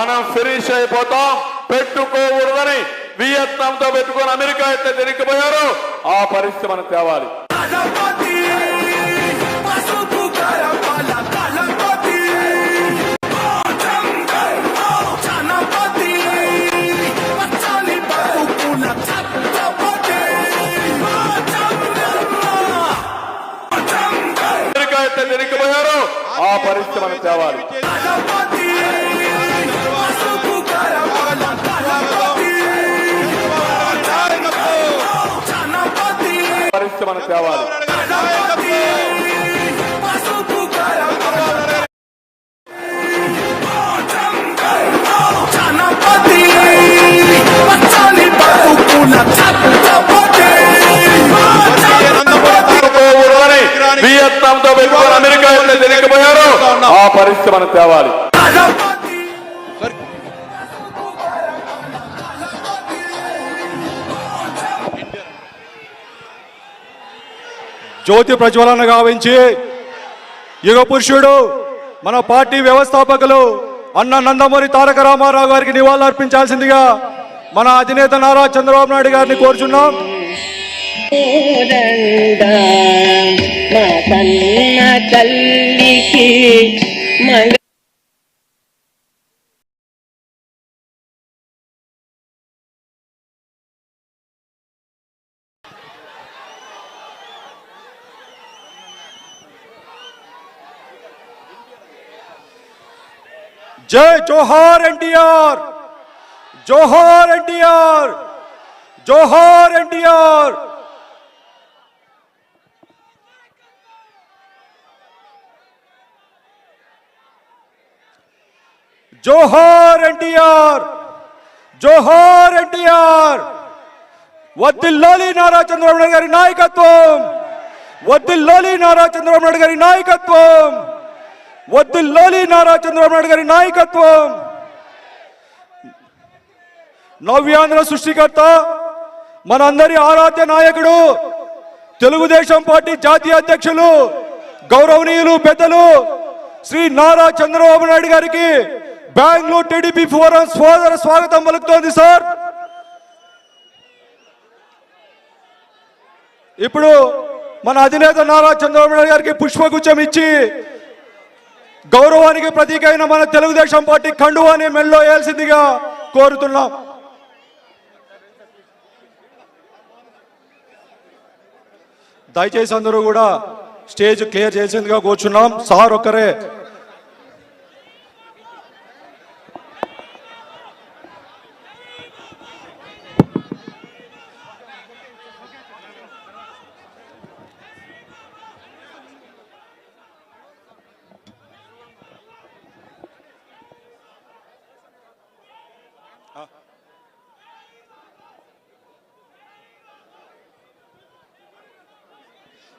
అయిపోతాం పెట్టుకోకూడదని వియత్నాంతో పెట్టుకొని అమెరికా అయితే తిరిగిపోయారు ఆ పరిస్థితి మనం తేవాలి అమెరికా అయితే తిరిగిపోయారు ఆ పరిస్థితి మనం తేవాలి వియత్నాంతో పెట్టుకొని అమెరికా తిరిగిపోయారు. ఆ పరిస్థితి మనం తేవాలి. జ్యోతి ప్రజ్వలన గావించి. యుగ పురుషుడు మన పార్టీ వ్యవస్థాపకులు అన్న నందమూరి తారక రామారావు గారికి నివాళులర్పించాల్సిందిగా మన అధినేత నారా చంద్రబాబు నాయుడు గారిని కోరుచున్నాం. తల్లికి మగ జై జోహార్ ఎన్టీఆర్ జోహార్ ఎన్టీఆర్ జోహార్ ఎన్టీఆర్ జోహార్ ఎన్టీఆర్ జోహార్ ఎన్టీఆర్ వద్దిల్లాలి నారా చంద్రబాబు నాయుడు గారి నాయకత్వం వద్దిల్లాలి నారా చంద్రబాబు నాయుడు గారి నాయకత్వం వద్దిల్లాలి నారా చంద్రబాబు నాయుడు గారి నాయకత్వం. నవ్యాంధ్ర సృష్టికర్త మనందరి ఆరాధ్య నాయకుడు తెలుగుదేశం పార్టీ జాతీయ అధ్యక్షులు గౌరవనీయులు పెద్దలు శ్రీ నారా చంద్రబాబు నాయుడు గారికి బెంగళూరు టీడీపీ ఫోరం సోదర స్వాగతం పలుకుతోంది సార్. ఇప్పుడు మన అధినేత నారా చంద్రబాబు నాయుడు గారికి పుష్పగుచ్చం ఇచ్చి గౌరవానికి ప్రతీక అయిన మన తెలుగుదేశం పార్టీ కండువాని మెల్లో వేయాల్సిందిగా కోరుతున్నాం. దయచేసి అందరూ కూడా స్టేజ్ క్లియర్ చేసేందుగా కూర్చున్నాం. సార్ ఒక్కరే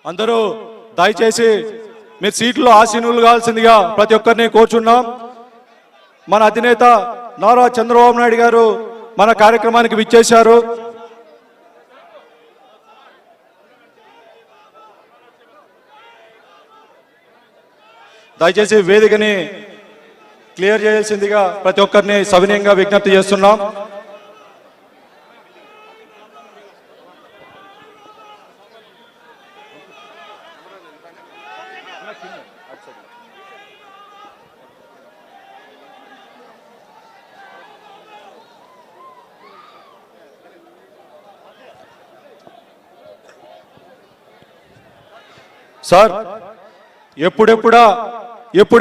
అందరూ దయచేసి మీరు సీట్లో ఆశీనులు కావాల్సిందిగా ప్రతి ఒక్కరిని కోరుచున్నాం. మన అధినేత నారా చంద్రబాబు నాయుడు గారు మన కార్యక్రమానికి విచ్చేశారు. దయచేసి వేదికని క్లియర్ చేయాల్సిందిగా ప్రతి ఒక్కరిని సవినయంగా విజ్ఞప్తి చేస్తున్నాం. సార్ ఎప్పుడెప్పుడా ఎప్పుడు